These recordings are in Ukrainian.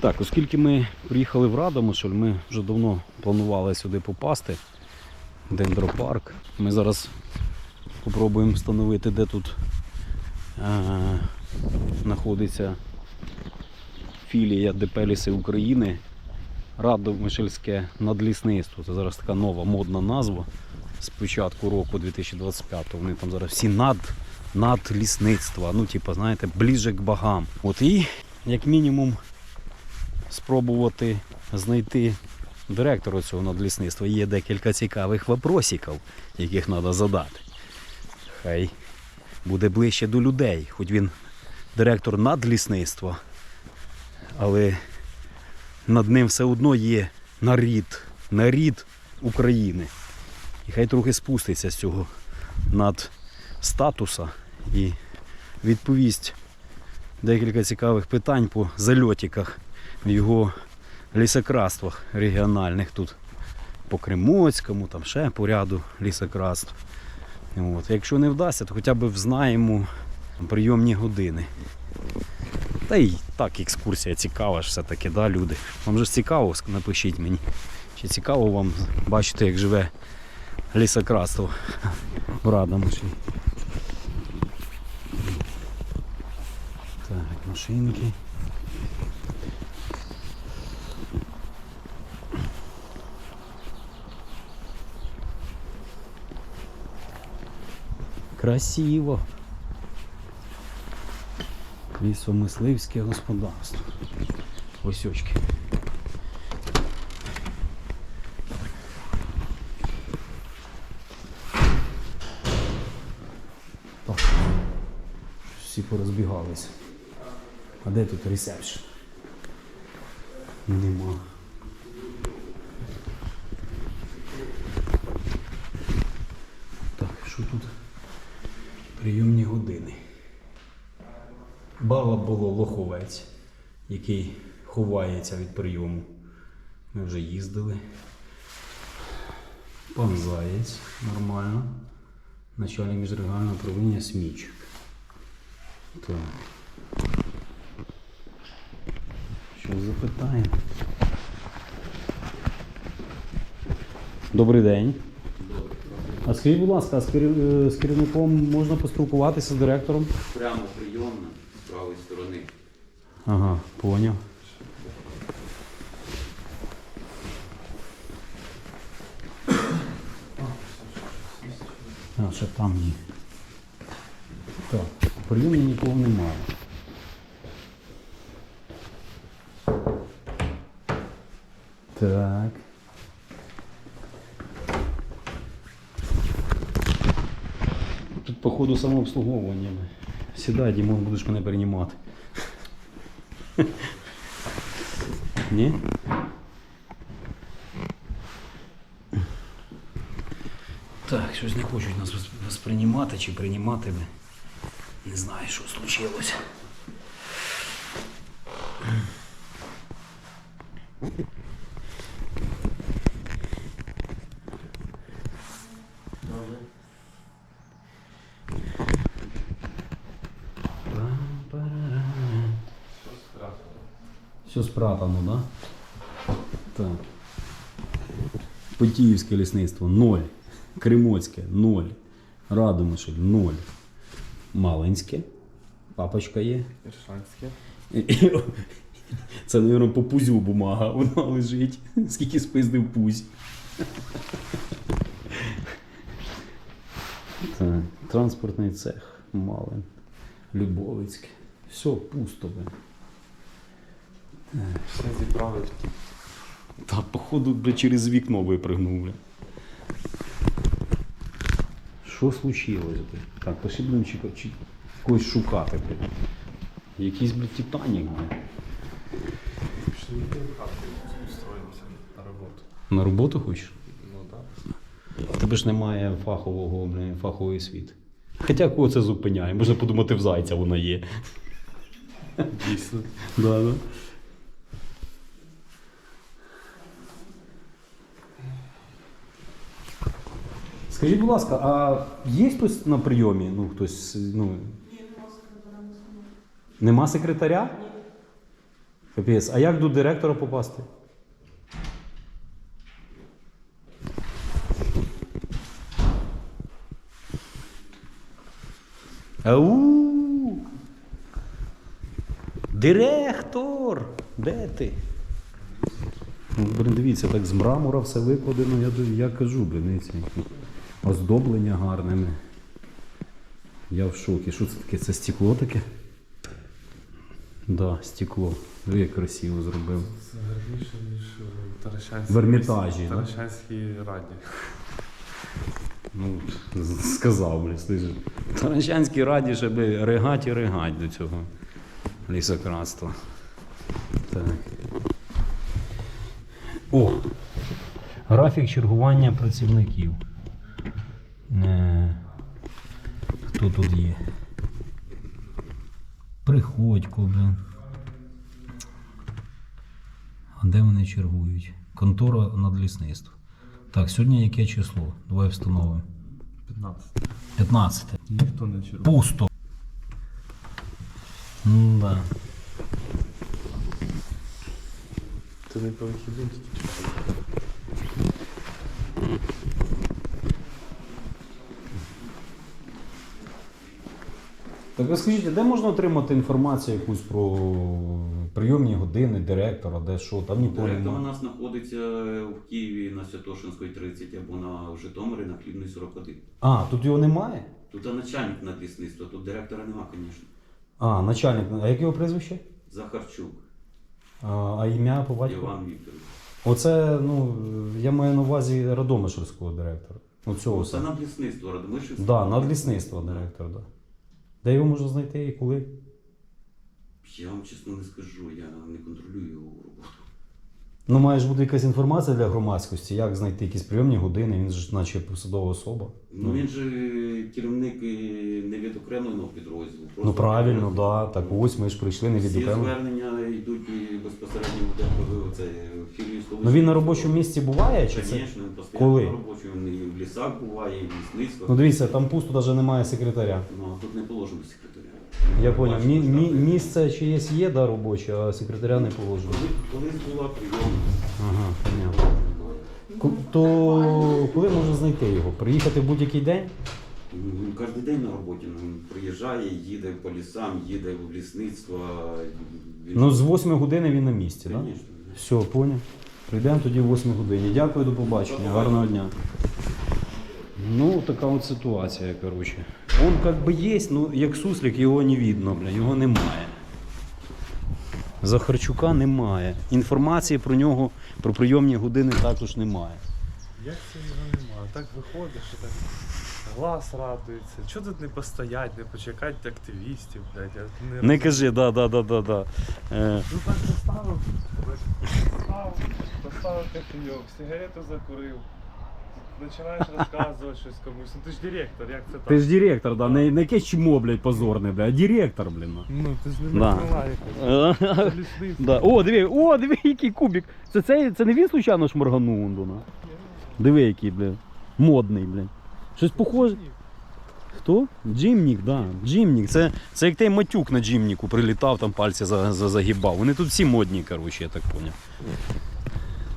Так, оскільки ми приїхали в Радомишль, ми вже давно планували сюди попасти. Дендропарк. Ми зараз спробуємо встановити, де тут е- знаходиться філія ДП Ліси України. Радомишльське надлісництво. Це зараз така нова модна назва з початку року 2025. Вони там зараз всі над, надлісництва. Ну, типу, знаєте, ближче к богам. От і як мінімум спробувати знайти директора цього надлісництва. Є декілька цікавих вопросиків, яких треба задати. Хай буде ближче до людей, хоч він директор надлісництва, але над ним все одно є нарід, нарід України. І хай трохи спуститься з цього над статуса і відповість декілька цікавих питань по зальотиках в його лісокраствах регіональних тут по Кримоцькому, там ще по ряду лісокраств. От. Якщо не вдасться, то хоча б взнаємо прийомні години. Та й так екскурсія цікава ж все-таки, да, люди. Вам же цікаво, напишіть мені. Чи цікаво вам бачити, як живе лісокраство в Радомишлі. Так, машинки. Красиво. Лісомисливське господарство. Ось. Так. Всі порозбігалися. А де тут ресепшн? Нема. Так, що тут? Прийомні години. Бала було лоховець, який ховається від прийому. Ми вже їздили. Пан Заєць, нормально. Начальник міжрегіонального управління Смічок. Так. Що запитаємо? Добрий день. А скажіть, будь ласка, а з керів- е, з керівником можна поспілкуватися з директором? Прямо прийомна з правої сторони. Ага, поняв. А, ще там є. Так, прийомі нікого немає. Так. Тут, походу, самообслуговування. Сідай, Дімон, будеш мене приймати. Ні? Так, щось не хочуть нас вос- восприймати чи приймати. Не знаю, що случилось. Все спрятано, да? Так. Потіївське лісництво 0. Кримоцьке 0. Радомишль 0. Малинське. Папочка є. Іршанське. Це, мабуть, по пузю бумага. Вона лежить. Скільки спиздив пузь. Транспортний цех. Малин. Любовицьке. Все, пусто. Все зібрали. Та, походу, бля, через вікно випригнув. Бля. Що случилось? Бля? Так, пошли будемо чи, чи когось шукати. Бля. Якийсь, блядь, Титанік, бля. Пішли устроїмося на роботу. На роботу хочеш? Ну так. Тебе ж немає фахового, бля, фахової освіти. Хоча кого це зупиняє? Можна подумати, в зайця вона є. Дійсно. Да, да. Скажіть, будь ласка, а є хтось на прийомі? Ну, хтось, ну. Нема секретаря? Капець. А як до директора попасти? Ау! Директор! Де ти? Ну, Блін, дивіться, так з мрамора все викладено, я, я кажу, блін, і ці оздоблення гарними. Я в шокі. Що це таке? Це стекло таке? Да, стекло. Диви, як красиво зробив. Це гарніше, ніж у Таращанській В Ермітажі, да? Таращанській раді. Ну, сказав, блін, слышиш. Таранчанській раді, щоб ригать і ригать до цього лісократства. Так. О! Графік чергування працівників. Е, Хто тут є? Приходько, блін. А де вони чергують? Контора надлісництва. Так, сьогодні яке число? Давай встановимо. 15. 15. Ніхто не чергує. Пусто. Да. Ти не по Так розкажіть, де можна отримати інформацію якусь про прийомні години директора, де що? Там нікого Директор у немає. нас знаходиться в Києві на Святошинської 30 або на в Житомирі на Хлібний 41. А, тут його немає? Тут а начальник надлісництва, тут директора нема, звісно. А, начальник. А як його прізвище? Захарчук А, а ім'я по батьку? Іван Вікторович. Оце, ну, я маю на увазі Радомишльського директора. Ну, Це все. надлісництво, Радомишльське. Да, надлісництва директора, да. Де його можна знайти і коли? Я вам чесно не скажу, я не контролюю його роботу. Ну, має ж бути якась інформація для громадськості, як знайти якісь прийомні години, він ж наче посадова особа. Ну він же керівник е, невідокремленого підрозділу. Ну правильно, підрозділ. да. Так ось ми ж прийшли не від Всі звернення йдуть безпосередньо в ДПВ, це в філію Ну він на робочому місці буває чи це? Звісно, він постійно Коли? на робочому, в лісах буває, і в лісництвах. Ну дивіться, там пусто навіть немає секретаря. Ну, а тут не положено секретаря. Я поняв. Мі- мі- місце чиєсь є, да, робоче, а секретаря не положено. Коли- Колись була прийомна. Ага, понятно. Ку- То коли можна знайти його? Приїхати в будь-який день? Він кожен день на роботі. Ну, приїжджає, їде по лісам, їде в лісництво. Він- Ну, з 8 години він на місці, так? Да? Конечно. Все, поняв. Прийдемо тоді в 8 годині. Дякую, до побачення. Гарного дня. Ну, така от ситуація, коротше. Он как би є, ну як суслик, його не видно, бля, його немає. Захарчука немає. Інформації про нього, про прийомні години також немає. Як це його немає? Так виходиш і так глаз радується. Чого тут не постоять, не почекати активістів, блядь? Я не, Не розумію. кажи, да, да, да, да, да. Е, Ну так поставив, поставив, поставив кофійок, сигарету закурив. Починаєш розказувати щось комусь. Ну ти ж директор, як це так? ти ж директор, да, не, не якесь чмо, блядь, позорне, бля, а директор, блін. ну. Ну ти ж не Да. Це. Да. О, диви, о, диви, який кубик. Це, це, це не він случайно шморганув он до? Диви, який, блін. Модний, блін. Щось похоже. Хто? Джимнік, да. Джимнік. Це, це як той матюк на джимніку прилітав, там пальці за, за, загибав. Вони тут всі модні, коротше, я так поняв.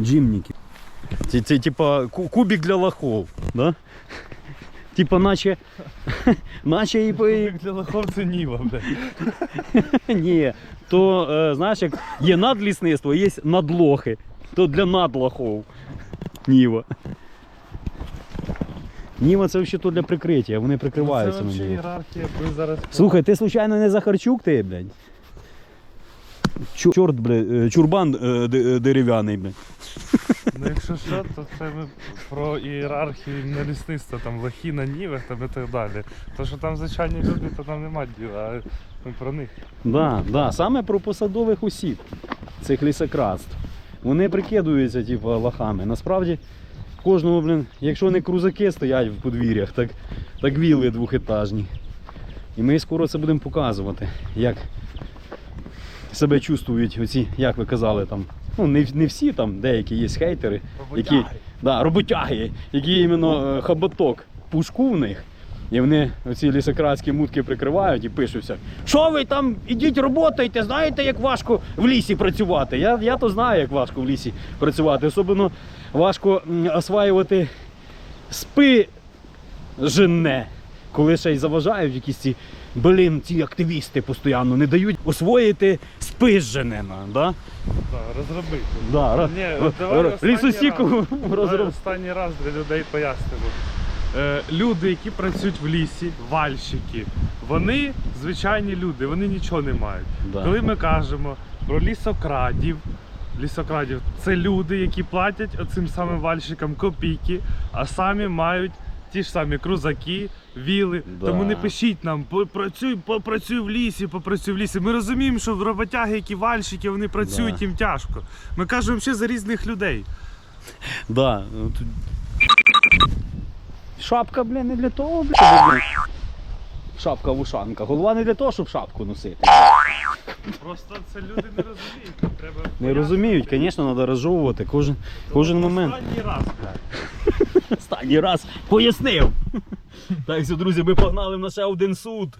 Джимніки. Це, це типа кубик для лохов, да? Типа наче. Наче і, і, для лохов це Ніва, блядь. ні, то е, знаєш, як є надлісництво, є надлохи. То для надлохов. Ніва. Ніва це взагалі то для прикриття, вони прикриваються Це взагалі ієрархія, ви зараз... Слухай, ти случайно не Захарчук ти, блядь? Чор- Чорт, блядь, е, чурбан е, е, дерев'яний, блядь. Ну якщо що, то це ми про ієрархію на лісництво, там лохи на нівах там і так далі. То, що там звичайні люди, то там нема діла, а ми про них. Да, да, саме про посадових осіб цих лісократств. Вони прикидуються, типу, лохами. Насправді, кожного, блін, якщо не крузаки стоять в подвір'ях, так, так віли двохетажні. І ми скоро це будемо показувати, як себе чувствують оці, як ви казали, там. Ну, не, не всі там, деякі є хейтери, які, да, роботяги, які іменно е, хоботок пушку в них. І вони оці лісократські мутки прикривають і пишуться. Що ви там ідіть роботайте, знаєте, як важко в лісі працювати? Я, я то знаю, як важко в лісі працювати. Особливо важко осваювати спи женне, коли ще й заважають якісь ці. Блін, ці активісти постійно не дають освоїти спижене. Да? Да, розробити. Да, ра- Ні, р- от давай р- останній лісосіку раз. Давай розроб. останній раз для людей пояснимо. Е, люди, які працюють в лісі, вальщики, вони звичайні люди, вони нічого не мають. Да. Коли ми кажемо про лісокрадів, лісокрадів, це люди, які платять оцим самим вальщикам копійки, а самі мають ті ж самі крузаки, віли. Да. Тому не пишіть нам, попрацюй, попрацюй в лісі, попрацюй в лісі. Ми розуміємо, що роботяги, які вальщики, вони працюють, Да. їм тяжко. Ми кажемо ще за різних людей. Да. ну, Шапка, блін, не для того, блін. щоб, блін. Шапка вушанка. Голова не для того, щоб шапку носити. Просто це люди не розуміють. Треба Не розуміють, звісно, треба розжовувати кожен, кожен момент. Останній раз, блядь. Останній раз пояснив. Так, що, друзі, ми погнали в наш ще один суд.